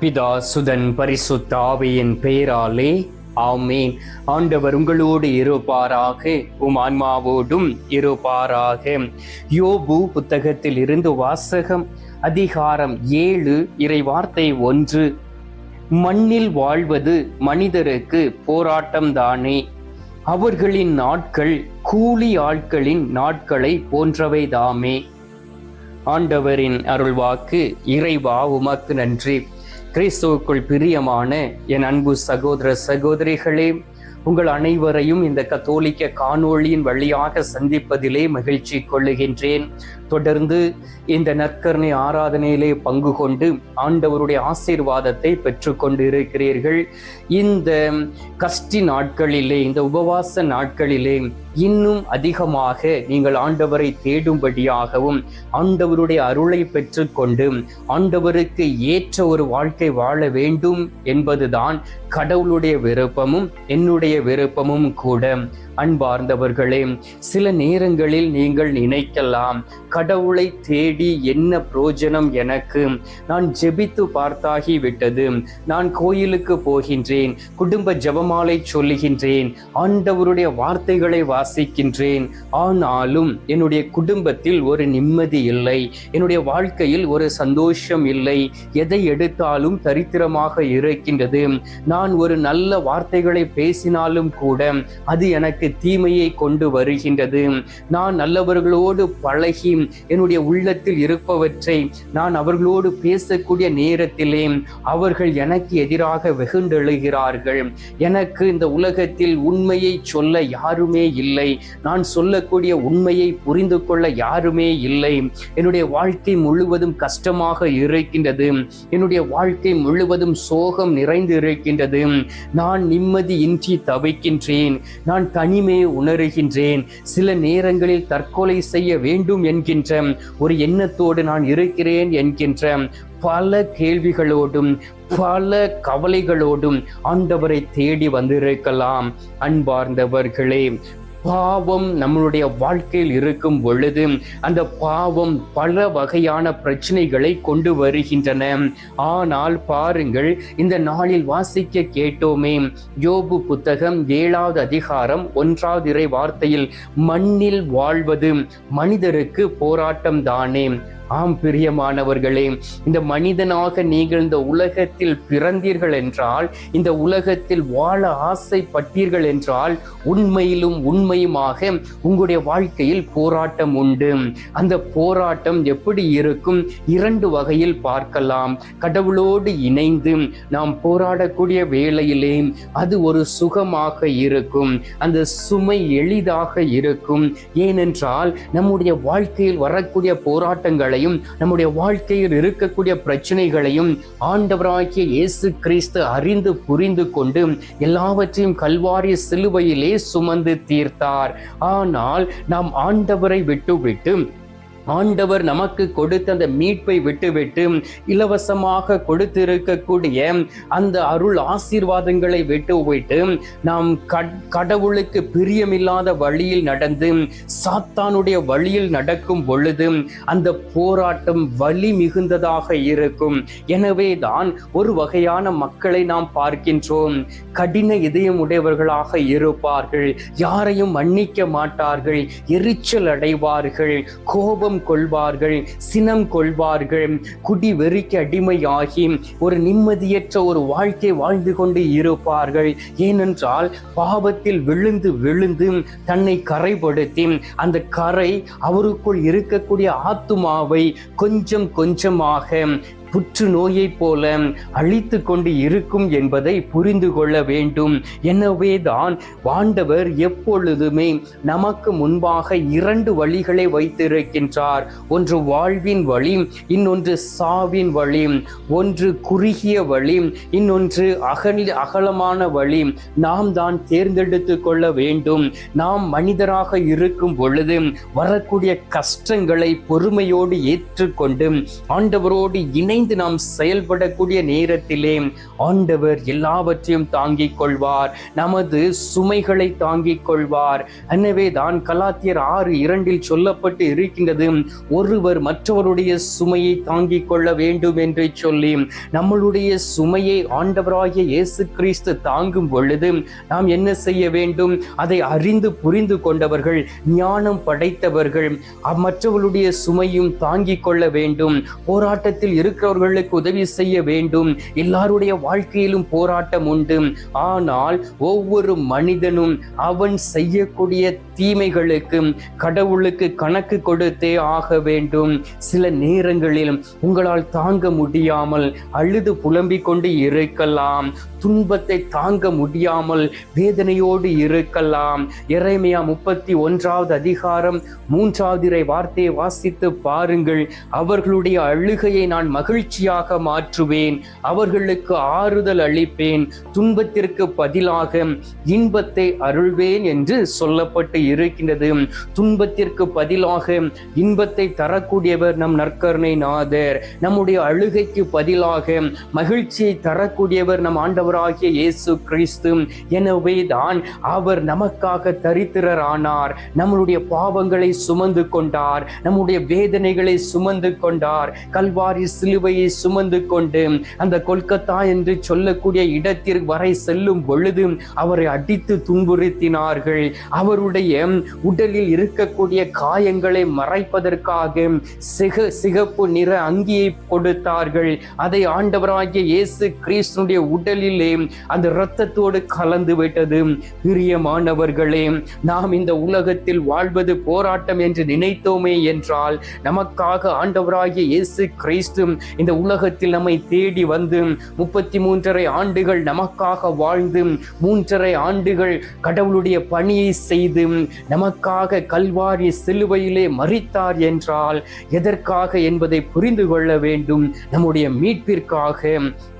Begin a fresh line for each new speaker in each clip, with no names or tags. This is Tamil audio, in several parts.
பிதா சுதன் பரிசுத்த ஆவியின் பெயராலே ஆமேன். ஆண்டவர் உங்களோடு இருப்பாராக உம் ஆன்மாவோடும் இருப்பாராக. யோபு புத்தகத்தில் இருந்து வாசகம் அதிகாரம் ஏழு இறை வார்த்தை ஒன்று. மண்ணில் வாழ்வது மனிதருக்கு போராட்டம் தானே. அவர்களின் நாட்கள் கூலி ஆட்களின் நாட்களை போன்றவைதாமே ஆண்டவரின் அருள்வாக்கு இறைவா உமக்கு நன்றி. கிறிஸ்துவுக்குள் பிரியமான என் அன்பு சகோதர சகோதரிகளே உங்கள் அனைவரையும் இந்த கத்தோலிக்க காணொளியின் வழியாக சந்திப்பதிலே மகிழ்ச்சி கொள்ளுகின்றேன். தொடர்ந்து இந்த நற்கருணை ஆராதனையிலே பங்கு கொண்டு ஆண்டவருடைய ஆசீர்வாதத்தை பெற்றுக்கொண்டு இருக்கிறீர்கள் இந்த கஷ்டி நாட்களிலே இந்த உபவாச நாட்களிலே இன்னும் அதிகமாக நீங்கள் ஆண்டவரை தேடும்படியாகவும் ஆண்டவருடைய அருளை பெற்றுக்கொண்டு ஆண்டவருக்கு ஏற்ற ஒரு வாழ்க்கை வாழ வேண்டும் என்பதுதான் கடவுளுடைய விருப்பமும் என்னுடைய விருப்பமும் கூட. அன்பார்ந்தவர்களே சில நேரங்களில் நீங்கள் நினைக்கலாம் கடவுளை தேடி என்ன புரோஜனம் எனக்கு? நான் ஜெபித்து பார்த்தாகி விட்டது. நான் கோயிலுக்கு போகின்றேன் குடும்ப ஜபமாலை சொல்லுகின்றேன் ஆண்டவருடைய வார்த்தைகளை வாசிக்கின்றேன். ஆனாலும் என்னுடைய குடும்பத்தில் ஒரு நிம்மதி இல்லை என்னுடைய வாழ்க்கையில் ஒரு சந்தோஷம் இல்லை எதை எடுத்தாலும் தரித்திரமாக இருக்கின்றது. நான் ஒரு நல்ல வார்த்தைகளை பேசினாலும் கூட அது எனக்கு தீமையை கொண்டு வருகின்றது. நான் நல்லவர்களோடு பழகி என்னுடைய உள்ளத்தில் இருப்பவற்றை நான் அவர்களோடு பேசக்கூடிய நேரத்திலே அவர்கள் எனக்கு எதிராக வெகுண்டெழுகிறார்கள். எனக்கு இந்த உலகத்தில் உண்மையை சொல்ல யாருமே இல்லை. நான் சொல்லக்கூடிய உண்மையை புரிந்து கொள்ள யாருமே இல்லை. என்னுடைய வாழ்க்கை முழுவதும் கஷ்டமாக இருக்கின்றது. என்னுடைய வாழ்க்கை முழுவதும் சோகம் நிறைந்து இருக்கின்றது நான் நிம்மதியின்றி தவிக்கின்றேன். நான் தனி தனிமே உணர்கின்றேன். சில நேரங்களில் தற்கொலை செய்ய வேண்டும் என்கின்ற ஒரு எண்ணத்தோடு நான் இருக்கிறேன் என்கின்ற பல கேள்விகளோடும் பல கவலைகளோடும் ஆண்டவரை தேடி வந்திருக்கலாம். அன்பார்ந்தவர்களே பாவம் நம்மளுடைய வாழ்க்கையில் இருக்கும் பொழுது அந்த பாவம் பல வகையான பிரச்சனைகளை கொண்டு வருகின்றன. ஆனால் பாருங்கள் இந்த நாளில் வாசிக்க கேட்டோமே யோபு புத்தகம் ஏழாவது அதிகாரம் ஒன்றாவது இறை வார்த்தையில் மண்ணில் வாழ்வது மனிதருக்கு போராட்டம் தானே ஆம் பிரியமானவர்களே இந்த மனிதனாக நீங்கள் இந்த உலகத்தில் பிறந்தீர்கள் என்றால் இந்த உலகத்தில் வாழ ஆசைப்பட்டீர்கள் என்றால் உண்மையிலும் உண்மையுமாக உங்களுடைய வாழ்க்கையில் போராட்டம் உண்டு. அந்த போராட்டம் எப்படி இருக்கும்? இரண்டு வகையில் பார்க்கலாம். கடவுளோடு இணைந்து நாம் போராடக்கூடிய வேளையிலே அது ஒரு சுகமாக இருக்கும். அந்த சுமை எளிதாக இருக்கும். ஏனென்றால் நம்முடைய வாழ்க்கையில் வரக்கூடிய போராட்டங்களை பிரச்சனைகளையும் நம்முடைய வாழ்க்கையில் இருக்கக்கூடிய பிரச்சனைகளையும் ஆண்டவராகிய இயேசு கிறிஸ்து அறிந்து புரிந்து கொண்டு எல்லாவற்றையும் கல்வாரிய சிலுவையிலே சுமந்து தீர்த்தார். ஆனால் நாம் ஆண்டவரை விட்டுவிட்டு ஆண்டவர் நமக்கு கொடுத்த அந்த மீட்பை விட்டுவிட்டு இலவசமாக கொடுத்திருக்கக்கூடிய அந்த அருள் ஆசீர்வாதங்களை விட்டுவிட்டு நாம் கடவுளுக்கு பிரியமில்லாத வழியில் நடந்து சாத்தானுடைய வழியில் நடக்கும் பொழுது அந்த போராட்டம் வலி மிகுந்ததாக இருக்கும். எனவே தான் ஒரு வகையான மக்களை நாம் பார்க்கின்றோம். கடின இதயம் உடையவர்களாக இருப்பார்கள். யாரையும் மன்னிக்க மாட்டார்கள். எரிச்சல் அடைவார்கள். கோபம் கொள்வார்கள் சினம் கொள்வார்கள். குடி வெறிக்கு அடிமையாகி ஒரு நிம்மதியற்ற ஒரு வாழ்க்கை வாழ்ந்து கொண்டு இருப்பார்கள். ஏனென்றால் பாவத்தில் விழுந்து விழுந்து தன்னை கரைப்படுத்தி அந்த கரை அவருக்குள் இருக்கக்கூடிய ஆத்துமாவை கொஞ்சம் கொஞ்சமாக புற்று நோயைப் போல அழித்து கொண்டு இருக்கும் என்பதை புரிந்து கொள்ள வேண்டும். எனவே தான் வாண்டவர் எப்பொழுதுமே நமக்கு முன்பாக இரண்டு வழிகளை வைத்திருக்கின்றார். ஒன்று வாழ்வின் வழி இன்னொன்று சாவின் வழி ஒன்று குறுகிய வழி இன்னொன்று அகல் அகலமான வழி. நாம் தான் தேர்ந்தெடுத்து கொள்ள வேண்டும். நாம் மனிதராக இருக்கும் பொழுது வரக்கூடிய கஷ்டங்களை பொறுமையோடு ஏற்றுக்கொண்டு ஆண்டவரோடு இணை இணைந்து நாம் செயல்படக்கூடிய நேரத்திலே ஆண்டவர் எல்லாவற்றையும் தாங்கிக் கொள்வார். நமது சுமைகளை தாங்கிக் கொள்வார். எனவே தான் கலாத்தியர் ஆறு இரண்டில் சொல்லப்பட்டு இருக்கின்றது ஒருவர் மற்றவருடைய சுமையை தாங்கிக் கொள்ள வேண்டும் என்று சொல்லி நம்மளுடைய சுமையை ஆண்டவராகிய இயேசு கிறிஸ்து தாங்கும் பொழுது நாம் என்ன செய்ய வேண்டும்? அதை அறிந்து புரிந்து கொண்டவர்கள் ஞானம் படைத்தவர்கள் மற்றவர்களுடைய சுமையும் தாங்கிக் கொள்ள வேண்டும். போராட்டத்தில் இருக்கிற இருக்கிறவர்களுக்கு உதவி செய்ய வேண்டும். எல்லாருடைய வாழ்க்கையிலும் போராட்டம் உண்டு. ஆனால் ஒவ்வொரு மனிதனும் அவன் செய்யக்கூடிய தீமைகளுக்கு கடவுளுக்கு கணக்கு கொடுத்தே ஆக வேண்டும். சில நேரங்களில் உங்களால் தாங்க முடியாமல் அழுது புலம்பிக் கொண்டு இருக்கலாம். துன்பத்தை தாங்க முடியாமல் வேதனையோடு இருக்கலாம். இறைமையா முப்பத்தி ஒன்றாவது அதிகாரம் மூன்றாவது வார்த்தையை வாசித்து பாருங்கள். அவர்களுடைய அழுகையை நான் மகிழ்ச்சியாக மாற்றுவேன். அவர்களுக்கு ஆறுதல் அளிப்பேன். துன்பத்திற்கு பதிலாக இன்பத்தை அருள்வேன் என்று சொல்லப்பட்டு இருக்கின்றது. துன்பத்திற்கு பதிலாக இன்பத்தை தரக்கூடியவர் நம் நற்கருணை நாதர். நம்முடைய அழுகைக்கு பதிலாக மகிழ்ச்சியை தரக்கூடியவர் நம் ஆண்டவராகிய இயேசு கிறிஸ்து. எனவே தான் அவர் நமக்காக தரித்திரர் ஆனார் நம்மளுடைய பாவங்களை சுமந்து கொண்டார். நம்முடைய வேதனைகளை சுமந்து கொண்டார். கல்வாரி சிலுவையை சுமந்து கொண்டு அந்த கொல்கத்தா என்று சொல்லக்கூடிய இடத்திற்கு வரை செல்லும் பொழுது அவரை அடித்து துன்புறுத்தினார்கள். அவருடைய உடலில் இருக்கக்கூடிய காயங்களை மறைப்பதற்காக சிக சிகப்பு நிற அங்கியை கொடுத்தார்கள். அதை ஆண்டவராகிய இயேசு கிறிஸ்துனுடைய உடலிலே அந்த இரத்தத்தோடு கலந்து விட்டது. பிரியமானவர்களே நாம் இந்த உலகத்தில் வாழ்வது போராட்டம் என்று நினைத்தோமே என்றால் நமக்காக ஆண்டவராகிய இயேசு கிறிஸ்து இந்த உலகத்தில் நம்மை தேடி வந்து முப்பத்தி மூன்றரை ஆண்டுகள் நமக்காக வாழ்ந்து மூன்றரை ஆண்டுகள் கடவுளுடைய பணியை செய்து நமக்காக கல்வாரி சிலுவையிலே மறித்தார் என்றால் எதற்காக என்பதை புரிந்து கொள்ள வேண்டும். நம்முடைய மீட்பிற்காக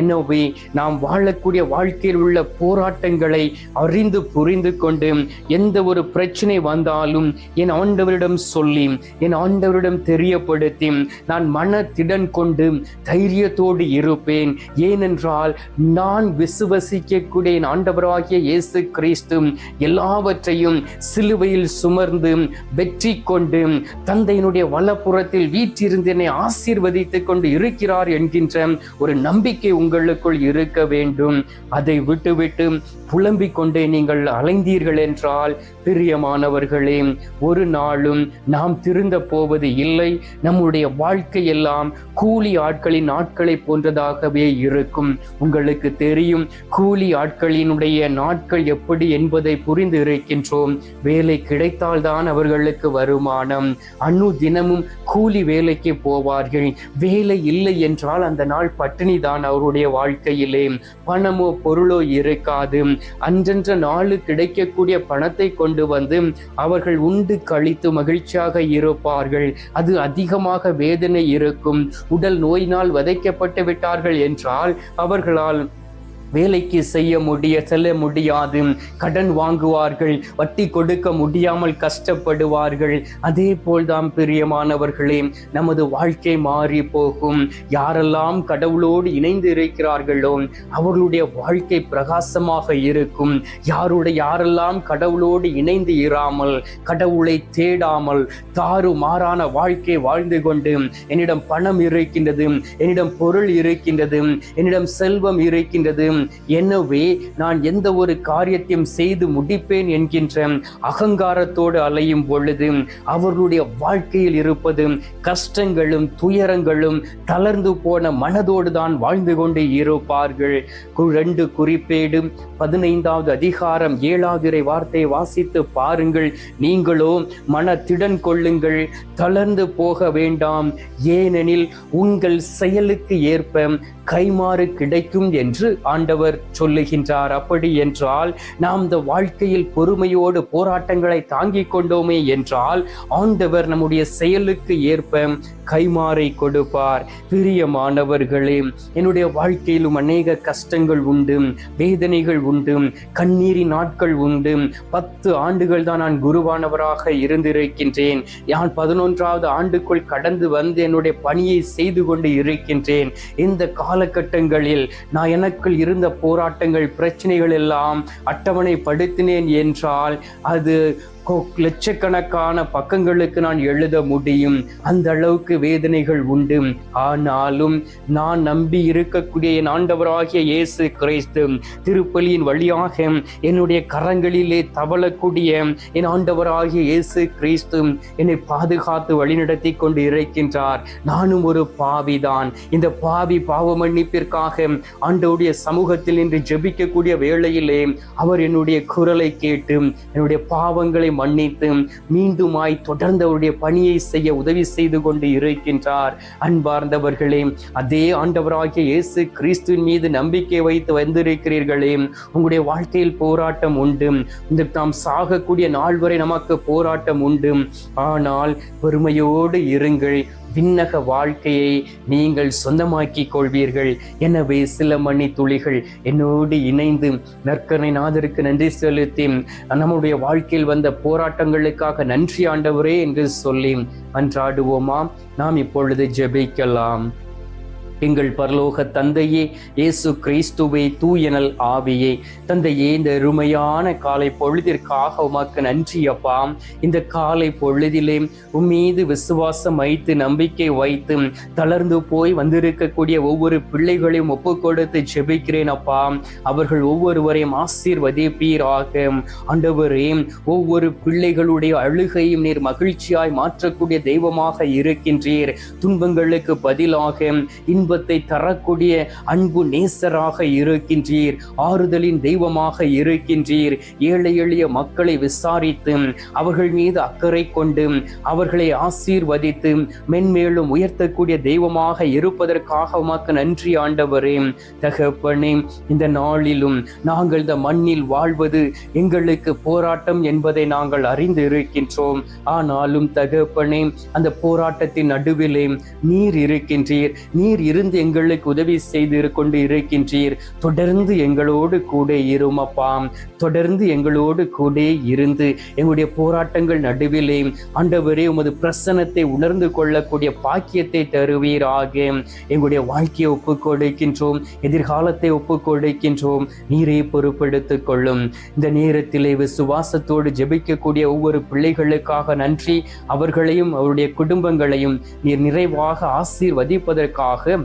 எனவே நாம் வாழக்கூடிய வாழ்க்கையில் உள்ள போராட்டங்களை அறிந்து புரிந்து கொண்டு எந்த ஒரு பிரச்சனை வந்தாலும் என் ஆண்டவரிடம் சொல்லி என் ஆண்டவரிடம் தெரியப்படுத்தி நான் மன திடன் கொண்டு தைரியத்தோடு இருப்பேன். ஏனென்றால் நான் விசுவசிக்கக்கூடிய என் ஆண்டவராகிய இயேசு கிறிஸ்து எல்லாவற்றையும் சிலுவையில் சுமர்ந்து வெற்றி கொண்டு தந்தையினுடைய வலப்புறத்தில் வீற்றிருந்து என்னை ஆசீர்வதித்துக் கொண்டு இருக்கிறார் என்கின்ற ஒரு நம்பிக்கை உங்களுக்குள் இருக்க வேண்டும். அதை விட்டுவிட்டு புலம்பிக் கொண்டே நீங்கள் அலைந்தீர்கள் என்றால் பிரியமானவர்களே ஒரு நாளும் நாம் திருந்த போவது இல்லை. நம்முடைய வாழ்க்கை எல்லாம் கூலி ஆட்களின் நாட்களை போன்றதாகவே இருக்கும். உங்களுக்கு தெரியும் கூலி ஆட்களினுடைய நாட்கள் எப்படி என்பதை புரிந்து இருக்கின்றோம். வேலை கிடைத்தால்தான் அவர்களுக்கு வருமானம். அணு தினமும் கூலி வேலைக்கு போவார்கள். வேலை இல்லை என்றால் அந்த நாள் பட்டினி தான் அவருடைய வாழ்க்கையிலே. பணமோ பொருளோ இருக்காது. அன்றன்ற நாளு கிடைக்கக்கூடிய பணத்தை கொண்டு வந்து அவர்கள் உண்டு கழித்து மகிழ்ச்சியாக இருப்பார்கள். அது அதிகமாக வேதனை இருக்கும். உடல் நோயினால் வதைக்கப்பட்டு விட்டார்கள் என்றால் அவர்களால் வேலைக்கு செய்ய முடிய செல்ல முடியாது. கடன் வாங்குவார்கள் வட்டி கொடுக்க முடியாமல் கஷ்டப்படுவார்கள். அதே போல்தான் பிரியமானவர்களே நமது வாழ்க்கை மாறி போகும். யாரெல்லாம் கடவுளோடு இணைந்து இருக்கிறார்களோ அவர்களுடைய வாழ்க்கை பிரகாசமாக இருக்கும். யாருடைய யாரெல்லாம் கடவுளோடு இணைந்து இராமல் கடவுளை தேடாமல் தாறு மாறான வாழ்க்கை வாழ்ந்து கொண்டு என்னிடம் பணம் இருக்கின்றது என்னிடம் பொருள் இருக்கின்றது என்னிடம் செல்வம் இருக்கின்றது எனவே நான் எந்த ஒரு காரியத்தையும் செய்து முடிப்பேன் என்கின்ற அகங்காரத்தோடு அலையும் பொழுது அவர்களுடைய வாழ்க்கையில் இருப்பது கஷ்டங்களும் துயரங்களும் தளர்ந்து போன மனதோடு தான் வாழ்ந்து கொண்டு இருப்பார்கள். ரெண்டு குறிப்பேடு பதினைந்தாவது அதிகாரம் ஏழாவது இறை வார்த்தையை வாசித்து பாருங்கள். நீங்களோ மன திடன் கொள்ளுங்கள் தளர்ந்து போக வேண்டாம். ஏனெனில் உங்கள் செயலுக்கு ஏற்ப கைமாறு கிடைக்கும் என்று ஆண்ட ஆண்டவர் சொல்லுகின்றார். அப்படி என்றால் நாம் இந்த வாழ்க்கையில் பொறுமையோடு போராட்டங்களை தாங்கிக் கொண்டோமே என்றால் ஆண்டவர் நம்முடைய செயலுக்கு ஏற்ப கைமாறை கொடுப்பார். பிரியமானவர்களே என்னுடைய வாழ்க்கையிலும் அநேக கஷ்டங்கள் உண்டு வேதனைகள் உண்டு கண்ணீரின் நாட்கள் உண்டு. பத்து ஆண்டுகள் தான் நான் குருவானவராக இருந்திருக்கின்றேன். நான் பதினொன்றாவது ஆண்டுக்குள் கடந்து வந்து என்னுடைய பணியை செய்து கொண்டு இருக்கின்றேன். இந்த காலகட்டங்களில் நான் எனக்குள் இருந்த போராட்டங்கள் பிரச்சனைகள் எல்லாம் அட்டவணைப்படுத்தினேன் என்றால் அது லட்சக்கணக்கான பக்கங்களுக்கு நான் எழுத முடியும். அந்த அளவுக்கு வேதனைகள் உண்டு. ஆனாலும் நான் நம்பி இருக்கக்கூடிய என் ஆண்டவராகிய இயேசு கிறிஸ்து திருப்பலியின் வழியாக என்னுடைய கரங்களிலே தவளக்கூடிய என் ஆண்டவராகிய இயேசு கிறிஸ்து என்னை பாதுகாத்து வழிநடத்தி கொண்டு இருக்கின்றார். நானும் ஒரு பாவிதான். இந்த பாவி பாவ மன்னிப்பிற்காக ஆண்டவுடைய சமூகத்தில் இன்று ஜெபிக்கக்கூடிய வேளையிலே அவர் என்னுடைய குரலை கேட்டு என்னுடைய பாவங்களை மன்னித்து மீண்டுமாய் தொடர்ந்து அவருடைய பணியை செய்ய உதவி செய்து கொண்டு இருக்கின்றார். அன்பார்ந்தவர்களே அதே ஆண்டவராகிய இயேசு கிறிஸ்துவின் மீது நம்பிக்கை வைத்து வந்திருக்கிறீர்களே உங்களுடைய வாழ்க்கையில் போராட்டம் உண்டு. இந்த நாம் சாகக்கூடிய நாள் வரை நமக்கு போராட்டம் உண்டு. ஆனால் பெருமையோடு இருங்கள். விண்ணக வாழ்க்கையை நீங்கள் சொந்தமாக்கிக் கொள்வீர்கள். எனவே சில மணி துளிகள் என்னோடு இணைந்து நற்கனை நாதருக்கு நன்றி செலுத்தி நம்முடைய வாழ்க்கையில் வந்த போராட்டங்களுக்காக நன்றி ஆண்டவரே என்று சொல்லி அன்றாடுவோமா? நாம் இப்பொழுது ஜெபிக்கலாம். எங்கள் பரலோக தந்தையே இயேசு கிறிஸ்துவே தூயனல் ஆவியே. தந்தையே இந்த அருமையான காலை பொழுதிற்காக உமக்கு நன்றி அப்பா. இந்த காலை பொழுதிலே உம்மீது விசுவாசம் வைத்து நம்பிக்கை வைத்து தளர்ந்து போய் வந்திருக்கக்கூடிய ஒவ்வொரு பிள்ளைகளையும் ஒப்பு கொடுத்து ஜெபிக்கிறேன் அப்பா. அவர்கள் ஒவ்வொருவரையும் ஆசீர்வதிப்பீராக. ஆண்டவரே ஒவ்வொரு பிள்ளைகளுடைய அழுகையும் நீர் மகிழ்ச்சியாய் மாற்றக்கூடிய தெய்வமாக இருக்கின்றீர். துன்பங்களுக்கு பதிலாக இன்பத்தை தரக்கூடிய அன்பு நேசராக இருக்கின்றீர். ஆறுதலின் தெய்வமாக இருக்கின்றீர். ஏழை எளிய மக்களை விசாரித்து அவர்கள் மீது அக்கறை கொண்டு அவர்களை ஆசீர்வதித்து மென்மேலும் உயர்த்தக்கூடிய தெய்வமாக இருப்பதற்காக உமக்கு நன்றி ஆண்டவரே. தகப்பனே இந்த நாளிலும் நாங்கள் இந்த மண்ணில் வாழ்வது எங்களுக்கு போராட்டம் என்பதை நாங்கள் அறிந்து இருக்கின்றோம் ஆனாலும் தகப்பனே அந்த போராட்டத்தின் நடுவிலே நீர் இருக்கின்றீர். நீர் இரு இருந்து எங்களுக்கு உதவி செய்து கொண்டு இருக்கின்றீர். தொடர்ந்து எங்களோடு கூட இருமப்பாம் தொடர்ந்து எங்களோடு கூட இருந்து எங்களுடைய போராட்டங்கள் நடுவிலே ஆண்டவரே உமது பிரசனத்தை உணர்ந்து கொள்ளக்கூடிய பாக்கியத்தை தருவீராக. எங்களுடைய வாழ்க்கையை ஒப்புக் கொடுக்கின்றோம். எதிர்காலத்தை ஒப்புக் கொடுக்கின்றோம். நீரை பொறுப்பெடுத்துக் கொள்ளும். இந்த நேரத்திலே விசுவாசத்தோடு ஜெபிக்கக்கூடிய ஒவ்வொரு பிள்ளைகளுக்காக நன்றி. அவர்களையும் அவருடைய குடும்பங்களையும் நீர் நிறைவாக ஆசீர்வதிப்பதற்காக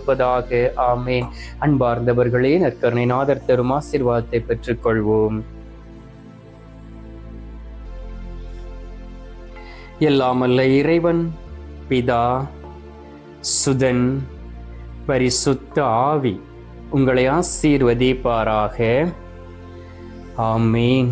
இருப்பதாக ஆமேன். அன்பார்ந்தவர்களே நற்கருணை நாதர் தரும் ஆசீர்வாதத்தை பெற்றுக்கொள்வோம். எல்லாமல்ல இறைவன் பிதா சுதன் பரிசுத்த ஆவி உங்களை ஆசீர்வதிப்பாராக. ஆமீன்.